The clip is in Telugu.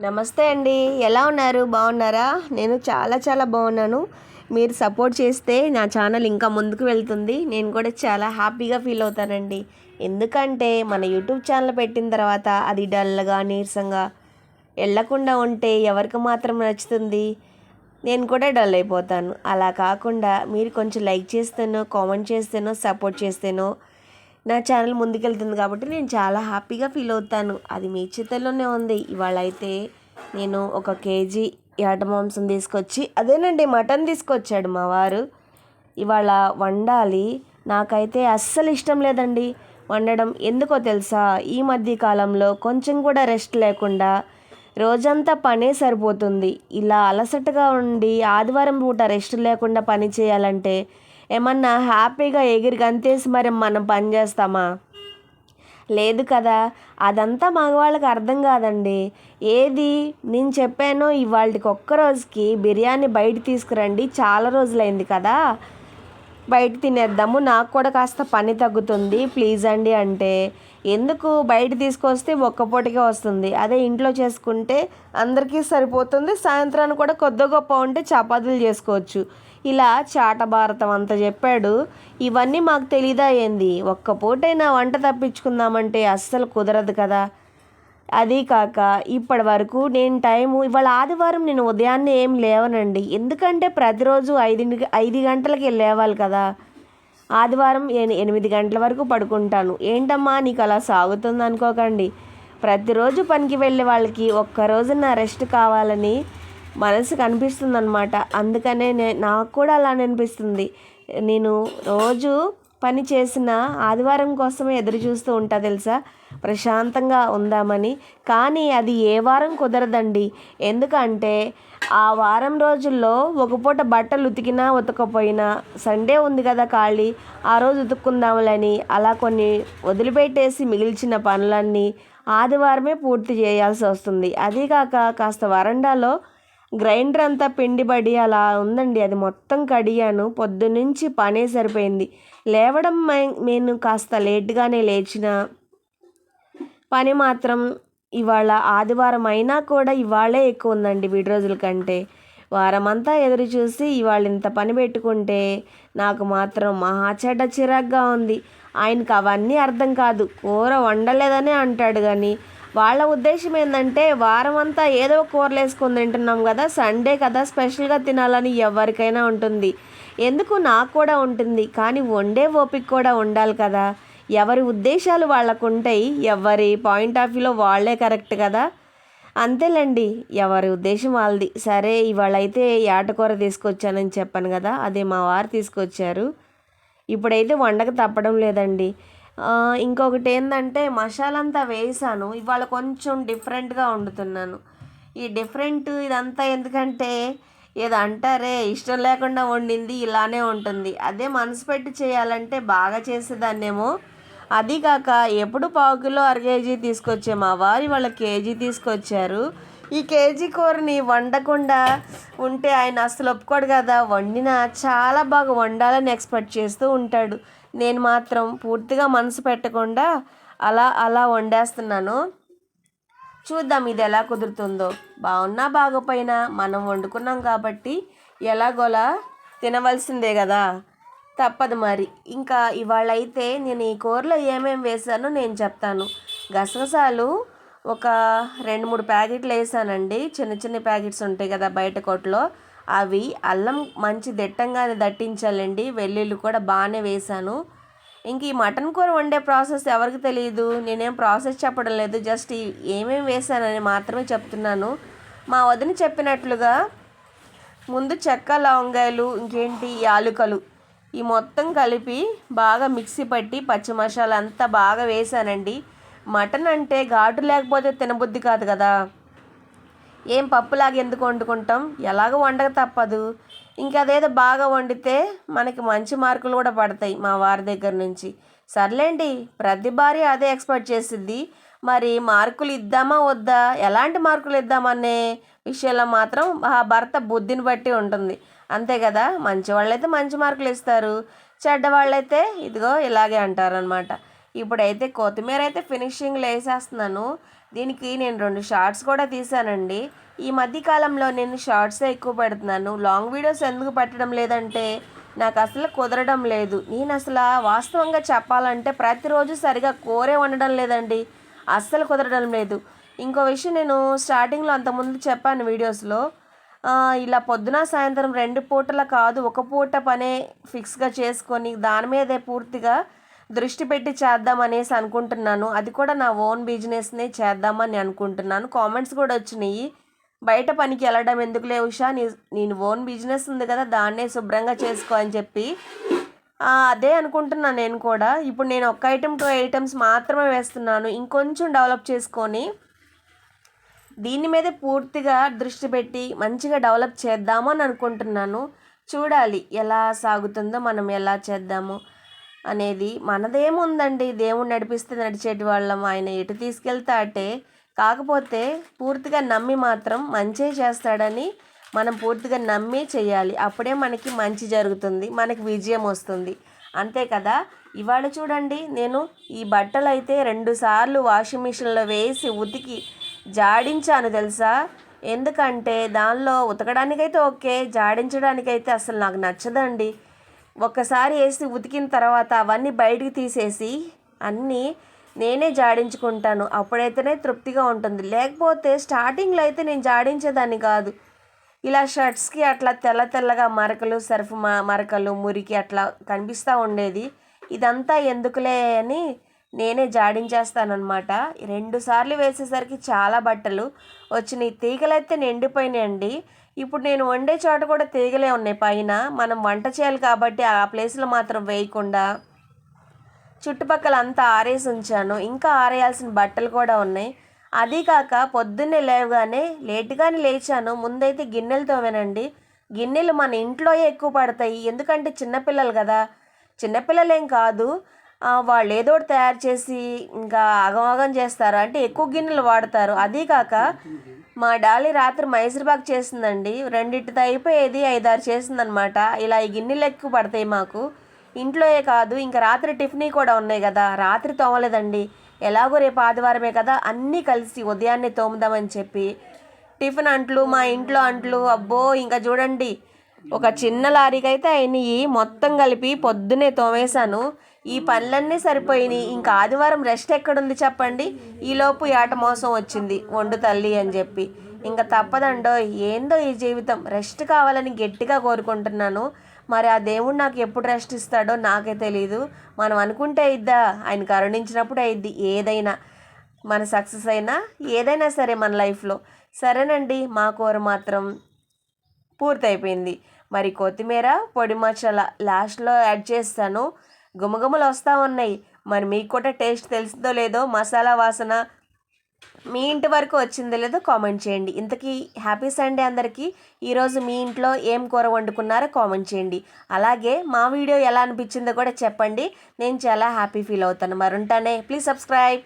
నమస్తే అండి. ఎలా ఉన్నారు? బాగున్నారా? నేను చాలా చాలా బాగున్నాను. మీరు సపోర్ట్ చేస్తే నా ఛానల్ ఇంకా ముందుకు వెళ్తుంది. నేను కూడా చాలా హ్యాపీగా ఫీల్ అవుతానండి. ఎందుకంటే మన యూట్యూబ్ ఛానల్ పెట్టిన తర్వాత అది డల్గా నీరసంగా వెళ్ళకుండా ఉంటే ఎవరికి మాత్రం నచ్చుతుంది? నేను కూడా డల్ అయిపోతాను. అలా కాకుండా మీరు కొంచెం లైక్ చేస్తేనో కామెంట్ చేస్తేనో సపోర్ట్ చేస్తేనో నా ఛానల్ ముందుకెళ్తుంది కాబట్టి నేను చాలా హ్యాపీగా ఫీల్ అవుతాను. అది మీ చేతుల్లోనే ఉంది. ఇవాళ అయితే నేను ఒక కేజీ యాట మాంసం తీసుకొచ్చి అదేనండి మటన్ తీసుకొచ్చాడు మా వారు. ఇవాళ వండాలి. నాకైతే అస్సలు ఇష్టం లేదండి వండడం. ఎందుకో తెలుసా? ఈ మధ్య కాలంలో కొంచెం కూడా రెస్ట్ లేకుండా రోజంతా పనే సరిపోతుంది. ఇలా అలసటగా ఉండి ఆదివారం పూట రెస్ట్ లేకుండా పని చేయాలంటే ఏమన్నా హ్యాపీగా ఎగిరి గంతేసి మరి మనం పని చేస్తామా? లేదు కదా అదంతా మగవాళ్ళకి అర్థం కాదండి. ఏది నేను చెప్పానో ఇవాళకి ఒక్క రోజుకి బిర్యానీ బయట తీసుకురండి చాలా రోజులైంది కదా. బయట తినేద్దాము నాకు కూడా కాస్త పని తగ్గుతుంది ప్లీజ్ అండి అంటే. ఎందుకు బయట తీసుకొస్తే ఒక్క పూటకే వస్తుంది? అదే ఇంట్లో చేసుకుంటే అందరికీ సరిపోతుంది. సాయంత్రాన్ని కూడా కొద్ది గొప్ప ఉంటే చపాతీలు చేసుకోవచ్చు. ఇలా చాట భారతం అంత చెప్పాడు. ఇవన్నీ మాకు తెలీదా ఏంది? ఒక్క పూటైనా వంట తప్పించుకుందామంటే అస్సలు కుదరదు కదా. అది కాక ఇప్పటి వరకు నేను టైము ఇవాళ ఆదివారం నేను ఉదయాన్నే ఏం లేవనండి. ఎందుకంటే ప్రతిరోజు ఐదు ఐదు గంటలకి లేవాలి కదా. ఆదివారం ఎని- ఎనిమిది గంటల వరకు పడుకుంటాను. ఏంటమ్మా నీకు అలా సాగుతుంది అనుకోకండి. ప్రతిరోజు పనికి వెళ్ళే వాళ్ళకి ఒక్కరోజున నా రెస్ట్ కావాలని మనసుకు అనిపిస్తుంది అనమాట అందుకనే నాకు కూడా అలా అనిపిస్తుంది. నేను రోజు పని చేసిన ఆదివారం కోసమే ఎదురు చూస్తూ ఉంటా తెలుసా? ప్రశాంతంగా ఉందామని. కానీ అది ఏ వారం కుదరదండి. ఎందుకంటే ఆ వారం రోజుల్లో ఒక పూట బట్టలు ఉతికినా ఉతకపోయినా సండే ఉంది కదా ఖాళీ. ఆ రోజు ఉతుక్కుందాములని అలా కొన్ని వదిలిపెట్టేసి మిగిల్చిన పనులన్నీ ఆదివారమే పూర్తి చేయాల్సి వస్తుంది. అదీకాక కాస్త వరండాలో గ్రైండర్ అంతా పిండిబడి అలా ఉందండి. అది మొత్తం కడిగాను. పొద్దునుంచి పనే సరిపోయింది. లేవడం మే- నేను కాస్త లేట్గానే లేచిన పని మాత్రం ఇవాళ ఆదివారం అయినా కూడా ఇవాళే ఎక్కువ ఉందండి విడి రోజుల కంటే. వారమంతా ఎదురు చూసి ఇవాళ ఇంత పని పెట్టుకుంటే నాకు మాత్రం మహా చెడ్డ చిరాగ్గా ఉంది. ఆయనకు అవన్నీ అర్థం కాదు. కూర వండలేదని అంటాడు కానీ వాళ్ళ ఉద్దేశం ఏంటంటే వారం అంతా ఏదో కూరలు వేసుకొని తింటున్నాం కదా సండే కదా స్పెషల్గా తినాలని ఎవరికైనా ఉంటుంది. ఎందుకు నాకు కూడా ఉంటుంది కానీ వండే ఓపిక కూడా ఉండాలి కదా. ఎవరి ఉద్దేశాలు వాళ్ళకు ఉంటాయి ఎవరి పాయింట్ ఆఫ్ వ్యూలో వాళ్ళే కరెక్ట్ కదా. అంతేలేండి ఎవరి ఉద్దేశం వాళ్ళది. సరే ఇవాళ అయితే ఏటకూర తీసుకొచ్చానని చెప్పాను కదా అదే మా వారు తీసుకొచ్చారు. ఇప్పుడైతే వండక తప్పడం లేదండి. ఇంకొకటి ఏంటంటే మసాలంతా వేసాను. ఇవాళ కొంచెం డిఫరెంట్గా వండుతున్నాను. ఈ డిఫరెంట్ ఇదంతా ఎందుకంటే ఏదో అంటారే ఇష్టం లేకుండా వండింది ఇలానే ఉంటుంది. అదే మనసు పెట్టి చేయాలంటే బాగా చేసేదాన్నేమో. అది కాక ఎప్పుడు పావు కిలో అర కేజీ తీసుకొచ్చే మా వారి వాళ్ళ కేజీ తీసుకొచ్చారు. ఈ కేజీ కూరని వండకుండా ఉంటే ఆయన అసలు ఒప్పుకోడు కదా. వండినా చాలా బాగా వండాలని ఎక్స్పెక్ట్ చేస్తూ ఉంటాడు. నేను మాత్రం పూర్తిగా మనసు పెట్టకుండా అలా అలా వండేస్తున్నాను. చూద్దాం ఇది ఎలా కుదురుతుందో. బాగున్నా బాగపోయినా మనం వండుకున్నాం కాబట్టి ఎలాగోలా తినవలసిందే కదా. తప్పదు మరి. ఇంకా ఇవాళైతే నేను ఈ కూరలో ఏమేమి వేసానో నేను చెప్తాను. గసగసాలు ఒక రెండు మూడు ప్యాకెట్లు వేసానండి. చిన్న చిన్న ప్యాకెట్స్ ఉంటాయి కదా బయట కొట్లో. అవి అల్లం మంచి దిట్టంగానే దట్టించాలండి. వెల్లుల్లి కూడా బాగానే వేసాను ఇంక ఈ మటన్ కూర వండే ప్రాసెస్ ఎవరికి తెలియదు నేనేం ప్రాసెస్ చెప్పడం లేదు. జస్ట్ ఈ- ఏమేమి వేసానని మాత్రమే చెప్తున్నాను. మా వదిన చెప్పినట్లుగా ముందు చెక్క లవంగాయలు ఇంకేంటి యాలుకలు ఈ మొత్తం కలిపి బాగా మిక్సీ పట్టి పచ్చి మసాలా అంతా బాగా వేసానండి మటన్ అంటే ఘాటు లేకపోతే తినబుద్ధి కాదు కదా. ఏం పప్పులాగా ఎందుకు వండుకుంటాం? ఎలాగో వండక తప్పదు. ఇంకా అదేదో బాగా వండితే మనకి మంచి మార్కులు కూడా పడతాయి మా వారి దగ్గర నుంచి. సర్లేండి ప్రతి భార్య అదే ఎక్స్పెక్ట్ చేసిద్ది. మరి మార్కులు ఇద్దామా వద్దా? ఎలాంటి మార్కులు ఇద్దామనే విషయంలో మాత్రం ఆ భర్త బుద్ధిని బట్టి ఉంటుంది. అంతే కదా? మంచి వాళ్ళైతే మంచి మార్కులు ఇస్తారు. చెడ్డ వాళ్ళైతే ఇదిగో ఇలాగే అంటారనమాట ఇప్పుడైతే కొత్తిమీర అయితే ఫినిషింగ్లో వేసేస్తున్నాను దీనికి నేను రెండు షార్ట్స్ కూడా తీసానండి ఈ మధ్య కాలంలో నేను షార్ట్సే ఎక్కువ పెడుతున్నాను. లాంగ్ వీడియోస్ ఎందుకు పెట్టడం లేదంటే నాకు అసలు కుదరడం లేదు. నేను అసలు వాస్తవంగా చెప్పాలంటే ప్రతిరోజు సరిగా కూరే వండడం లేదండి. అస్సలు కుదరడం లేదు. ఇంకో విషయం నేను స్టార్టింగ్లో అంతకుముందు చెప్పాను వీడియోస్లో. ఇలా పొద్దున సాయంత్రం రెండు పూటల కాదు ఒక పూట పనే ఫిక్స్గా చేసుకొని దాని మీదే పూర్తిగా దృష్టి పెట్టి చేద్దామనేసి అనుకుంటున్నాను. అది కూడా నా ఓన్ బిజినెస్నే చేద్దామని అనుకుంటున్నాను. కామెంట్స్ కూడా వచ్చినాయి. బయట పనికి వెళ్ళడం ఎందుకులే ఉషా? నీ నేను ఓన్ బిజినెస్ ఉంది కదా దాన్నే శుభ్రంగా చేసుకో అని చెప్పి. అదే అనుకుంటున్నాను నేను కూడా. ఇప్పుడు నేను ఒక్క ఐటెం టూ ఐటమ్స్ మాత్రమే వేస్తున్నాను. ఇంకొంచెం డెవలప్ చేసుకొని దీని మీద పూర్తిగా దృష్టి పెట్టి మంచిగా డెవలప్ చేద్దామని అనుకుంటున్నాను. చూడాలి ఎలా సాగుతుందో మనం ఎలా చేద్దాము. అనేది మనదేముందండి? దేవుడు నడిపిస్తే నడిచేటి వాళ్ళం. ఆయన ఎటు తీసుకెళ్తే అటే కాకపోతే పూర్తిగా నమ్మి మాత్రం మంచే చేస్తాడని మనం పూర్తిగా నమ్మి చేయాలి. అప్పుడే మనకి మంచి జరుగుతుంది. మనకి విజయం వస్తుంది. అంతే కదా? ఇవాళ చూడండి నేను ఈ బట్టలు అయితే రెండు సార్లు వాషింగ్ మిషన్లో వేసి ఉతికి జాడించాను తెలుసా? ఎందుకంటే దానిలో ఉతకడానికైతే ఓకే జాడించడానికైతే అసలు నాకు నచ్చదండి. ఒక్కసారి వేసి ఉతికిన తర్వాత అవన్నీ బయటికి తీసేసి అన్నీ నేనే జాడించుకుంటాను. అప్పుడైతేనే తృప్తిగా ఉంటుంది. లేకపోతే స్టార్టింగ్లో అయితే నేను జాడించేదాన్ని కాదు. ఇలా షర్ట్స్కి అట్లా తెల్ల తెల్లగా మరకలు సర్ఫ్ మ మరకలు మురికి అట్లా కనిపిస్తూ ఉండేది. ఇదంతా ఎందుకులే అని నేనే జాడించేస్తానమాట రెండు సార్లు వేసేసరికి చాలా బట్టలు వచ్చినాయి. తీగలైతే నిండిపోయినాయండి. ఇప్పుడు నేను వండే చోట కూడా తీగలే ఉన్నాయి. పైన మనం వంట చేయాలి కాబట్టి ఆ ప్లేస్లో మాత్రం వేయకుండా చుట్టుపక్కల అంతా ఆరేసి ఉంచాను. ఇంకా ఆరేయాల్సిన బట్టలు కూడా ఉన్నాయి. అది కాక పొద్దున్నే లేవగానే లేటుగానే లేచాను. ముందైతే గిన్నెలు తోమేనండి. గిన్నెలు మన ఇంట్లో ఎక్కువ పడతాయి. ఎందుకంటే చిన్నపిల్లలు కదా. చిన్నపిల్లలేం కాదు. వాళ్ళు ఏదో ఒకటి తయారు చేసి ఇంకా అగమగం చేస్తారు. అంటే ఎక్కువ గిన్నెలు వాడతారు. అదీ కాక మా డాలీ రాత్రి మైసూర్బాగ్ చేసిందండి. రెండింటితో అయిపోయేది ఐదారు చేసిందనమాట. ఇలా ఈ గిన్నెలు ఎక్కువ పడతాయి మాకు. ఇంట్లోయే కాదు ఇంకా రాత్రి టిఫిన్ కూడా ఉన్నాయి కదా. రాత్రి తోమలేదండి. ఎలాగో రేపు ఆదివారమే కదా. అన్నీ కలిసి ఉదయాన్నే తోముదామని చెప్పి టిఫిన్ అంట్లు మా ఇంట్లో అంట్లు అబ్బో ఇంకా చూడండి. ఒక చిన్న లారీకి అయితే అయినాయి. మొత్తం కలిపి పొద్దునే తోమేశాను. ఈ పనులన్నీ సరిపోయినాయి. ఇంకా ఆదివారం రెస్ట్ ఎక్కడుంది చెప్పండి. ఈలోపు ఏట మోసం వచ్చింది. వండు తల్లి అని చెప్పి. ఇంకా తప్పదండో ఏందో ఈ జీవితం. రెస్ట్ కావాలని గట్టిగా కోరుకుంటున్నాను. మరి ఆ దేవుడు నాకు ఎప్పుడు రెస్ట్ ఇస్తాడో నాకే తెలియదు మనం అనుకుంటే అయిద్దా? ఆయన కరుణించినప్పుడు అయిద్ది. ఏదైనా మన సక్సెస్ అయినా ఏదైనా సరే మన లైఫ్లో. సరేనండి మా కూర మాత్రం పూర్తయిపోయింది. మరి కొత్తిమీర పొడి మసాలా లాస్ట్లో యాడ్ చేస్తాను. గుమగుమలు వస్తూ ఉన్నాయి. మరి మీకు కూడా టేస్ట్ తెలిసిందో లేదో మసాలా వాసన మీ ఇంటి వరకు వచ్చిందో లేదో కామెంట్ చేయండి. ఇంతకీ హ్యాపీ సండే అందరికీ. ఈరోజు మీ ఇంట్లో ఏం కూర వండుకున్నారో కామెంట్ చేయండి. అలాగే మా వీడియో ఎలా అనిపించిందో కూడా చెప్పండి. నేను చాలా హ్యాపీ ఫీల్ అవుతాను. మరి ఉంటానే. Please subscribe.